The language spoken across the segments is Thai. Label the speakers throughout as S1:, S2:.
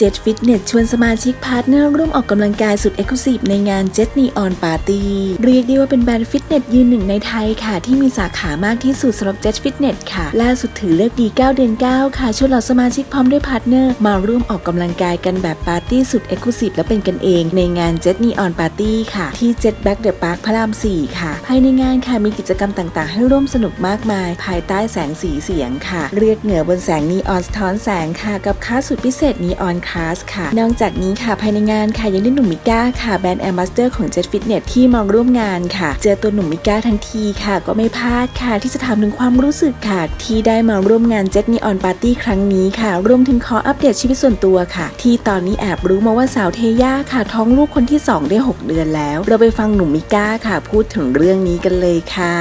S1: Jet Fitness ชวนสมาชิกพาร์ทเนอร์ร่วมออกกำลังกายสุดเอกลุศิในงาน Jet Neon Party เรียกได้ว่าเป็นแบรนด์ฟิตเนสยืนหนึ่งในไทยค่ะ ที่มีสาขามากที่สุดสำหรับ Jet Fitness ค่ะ ล่าสุดถือเลิกดี 9 เดือน 9 ค่ะชวนเหล่าสมาชิกพร้อมด้วยพาร์ทเนอร์มาร่วมออกกำลังกายกันแบบปาร์ตี้สุดเอกลุศิและเป็นกันเอง ในงาน Jet Neon Party ค่ะ ที่ Jet Back the Park พระราม 4 ค่ะ ภายในงานค่ะมีกิจกรรมต่างๆ ให้ร่วมสนุกมากมาย ภายใต้แสงสีเสียงค่ะ เรียกเหนือบนแสงนีออนสะท้อนแสงค่ะกับคลาสสุดพิเศษนีออนคาสค่ะ นอกจากนี้ค่ะภายในงานค่ะยังได้หนุ่มมิก้าค่ะแบรนด์แอมบาสเดอร์ของ Jet Fitness ที่มาร่วมงานค่ะ เจอตัวหนุ่มมิก้าทันทีค่ะ ก็ไม่พลาดค่ะ ที่จะถามถึงความรู้สึกค่ะ ที่ได้มาร่วมงาน Jet Neon Party ครั้งนี้ค่ะ รวมถึงขออัปเดตชีวิตส่วนตัวค่ะ ที่ตอนนี้แอบรู้มาว่าสาวเทย่าค่ะ ท้องลูกคนที่สองได้หกเดือนแล้ว เราไปฟังหนุ่มมิก้าค่ะ พูดถึงเรื่องนี้กันเลยค่ะ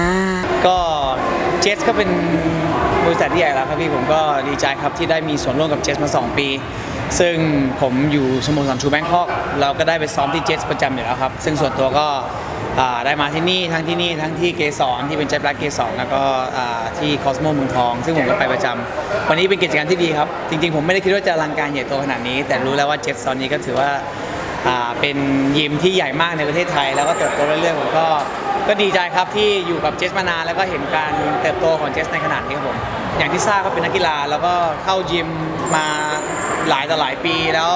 S2: ก็เจสก็เป็น บริษัทที่ใหญ่แล้วครับพี่ผมก็ดีใจครับที่ได้มีส่วนร่วมกับเจสมา 2 ปี ซึ่งผมอยู่สโมสรชูแบงคอกเราก็ได้ไปซ้อมที่เจสประจำอยู่แล้วครับ ซึ่งส่วนตัวก็อ่าได้มาที่นี่ทั้งที่นี่ทั้งที่เกสรที่เป็นเจสแบล็กเกสรแล้วก็อ่าที่คอสโมเมืองทอง ซึ่งผมก็ไปประจำวันนี้เป็นกิจกรรมที่ดีครับ จริง ๆ ผมไม่ได้คิดว่าจะอลังการใหญ่โตขนาดนี้ แต่รู้แล้วว่าเจสตอนนี้ก็ถือว่าอ่าเป็นยิมที่ใหญ่มากในประเทศไทย แล้วก็เติบโตเรื่อยๆผมก็ ก็ดีใจครับที่อยู่กับเจสมานานแล้วก็เห็นการเติบโตของเจสในขนาดนี้ครับผมอย่างที่ทราบก็เป็นนักกีฬาแล้วก็เข้ายิมมาหลายต่อหลายปีแล้ว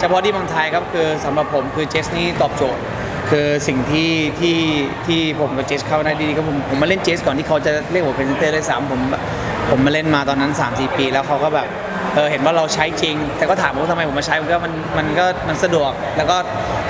S2: เฉพาะที่เมืองไทยครับคือสำหรับผมคือเจสนี่ตอบโจทย์ คือสิ่งที่ที่ที่ผมกับเจสเข้าได้ดีๆก็ผมผมมาเล่นเจสก่อนที่เขาจะเรียกผมเป็นเซนเตอร์เลยซ้ำผมผมมาเล่นมาตอนนั้น 3-4 ปี แล้วเขาก็แบบ เออเห็นว่าเราใช้จริง แต่ก็ถามว่าทำไมผมมาใช้มันก็มันมันก็มันสะดวก แล้วก็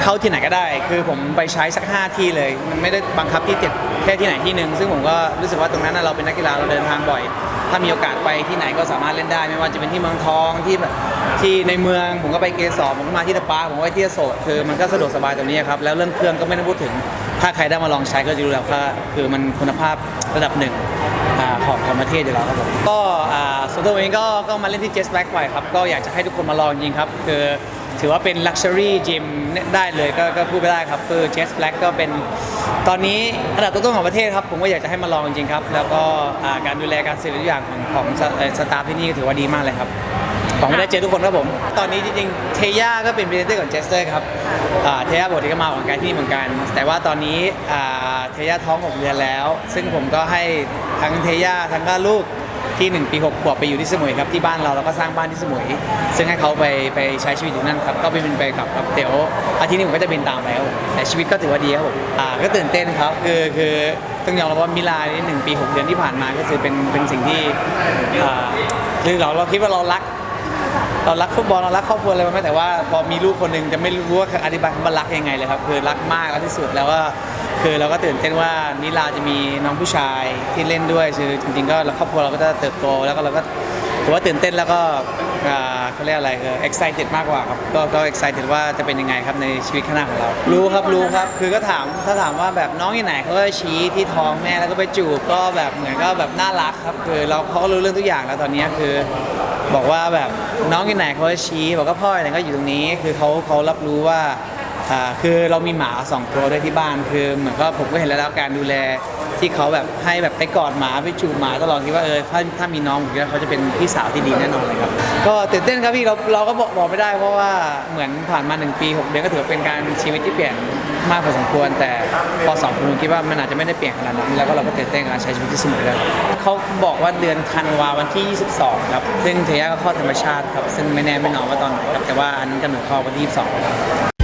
S2: เข้าที่ไหนก็ได้ คือผมไปใช้สัก 5 ที่เลย มันไม่ได้บังคับที่ติดแค่ที่ไหนที่หนึ่งซึ่งผมก็รู้สึกว่าตรงนั้นนะเราเป็นนักกีฬาเราเดินทางบ่อย ถ้ามีโอกาสไปที่ไหนก็สามารถเล่นได้ ไม่ว่าจะเป็นที่เมืองทองที่แบบที่ในเมืองผมก็ไปเกสรผมก็มาที่ตะปาผมก็ไปที่โศกคือมันก็สะดวกสบายตรงนี้ครับแล้วเรื่องเครื่องก็ไม่ต้องพูดถึงถ้าใครได้มาลองใช้ก็จะรู้แล้วว่าคือมันคุณภาพระดับหนึ่งอาของของประเทศอยู่แล้วครับผมก็ ตัวเองก็ก็มาเล่นที่ Jazz Black บ่อยครับ ก็อยากจะให้ทุกคนมาลองจริงครับ คือถือว่าเป็น Luxury Gym ได้เลยก็ก็พูดไม่ได้ครับ คือ Jazz Black ก็เป็นตอนนี้อันดับต้นๆของประเทศครับ ผมก็อยากจะให้มาลองจริงครับ แล้วก็อ่าการดูแลการเสร็จทุกอย่างของของสสตาฟที่นี่ก็ถือว่าดีมากเลยครับหวังว่ได้เจอทุกคนครับผม ตอนนี้จริงๆ เทย่าก็เป็นพรีเซนเตอร์ของเจสเตอร์ครับอ่าเทย่าบอกที่ก็มาออกกำลังกายที่นี่เหมือนกัน แต่ว่าตอนนี้อ่าเทย่าท้อง 6 เดือนแล้ว ซึ่งผมก็ให้ทั้งเทย่าทั้งก็ลูก ที่ 1 ปี6ขวบไปอยู่ที่สมุยครับที่บ้านเราเราก็สร้างบ้านที่สมุย ซึ่งให้เขาไปไปใช้ชีวิตอยู่นั่นครับก็ไปบินไปกับครับเดี๋ยวอาทิตย์นี้ผมก็จะบินตามแล้ว แต่ชีวิตก็ถือว่าดีครับผมอ่าก็ตื่นเต้นครับคือคือต้องยอมรับว่ามิลานี่หนึ่งปี 6 เดือนที่ผ่านมาก็คือเป็นเป็นสิ่งที่อ่าคือเราเราคิดว่าเรารัก เรารักฟุตบอลเรารักครอบครัวอะไรมาไหมแต่ว่าพอมีลูกคนหนึ่งจะไม่รู้ว่าอธิบายคำว่ารักยังไงเลยครับคือรักมากรักที่สุดแล้วก็คือเราก็ตื่นเต้นว่านิลาจะมีน้องผู้ชายที่เล่นด้วยคือจริงๆก็ครอบครัวเราก็จะเติบโตแล้วก็เราก็ถือว่าตื่นเต้นแล้วก็อ่าเขาเรียกอะไรคือ excited มากกว่าครับก็ก็ excited ว่าจะเป็นยังไงครับในชีวิตข้างหน้าของเรา รู้ครับรู้ครับ คือก็ถามถ้าถามว่าแบบน้องอยู่ไหนเขาก็ชี้ที่ท้องแม่แล้วก็ไปจูบก็แบบเหมือนก็แบบน่ารักครับคือเราเขาก็รู้เรื่องทุกอย่างแล้วตอนนี้คือ บอกว่าแบบน้องอยู่ไหนเขาจะชี้บอกว่าพ่ออยู่ไหนก็อยู่ตรงนี้ คือเขาเขารับรู้ว่าอ่าคือเรามีหมาสองตัวด้วยที่บ้านคือเหมือนก็ผมก็เห็นแล้วการดูแลที่เขาแบบให้แบบไปกอดหมาไปจูบหมาตลอดคิดว่าเออถ้าถ้ามีน้องผมคิดว่าเขาจะเป็นพี่สาวที่ดีแน่นอนเลยครับ ก็ตื่นเต้นครับพี่เราเราก็บอกบอกไม่ได้เพราะว่าเหมือนผ่านมาหนึ่งปีหกเดือนก็ถือว่าเป็นการชีวิตที่เปลี่ยน มากพอสมควร แต่พอสองคนคิดว่ามันอาจจะไม่ได้เปลี่ยนขนาดนั้นแล้วก็เราก็ตื่นเต้นการใช้ชีวิตที่สมุยเลยเขาบอกว่าเดือนธันวาวันที่ 22 ครับ ซึ่งเทยาก็ข้อธรรมชาติครับ ซึ่งไม่แน่ไม่นอนว่าตอนไหนครับแต่ว่าอันนั้นกำหนดข้อวันที่ 22ครับ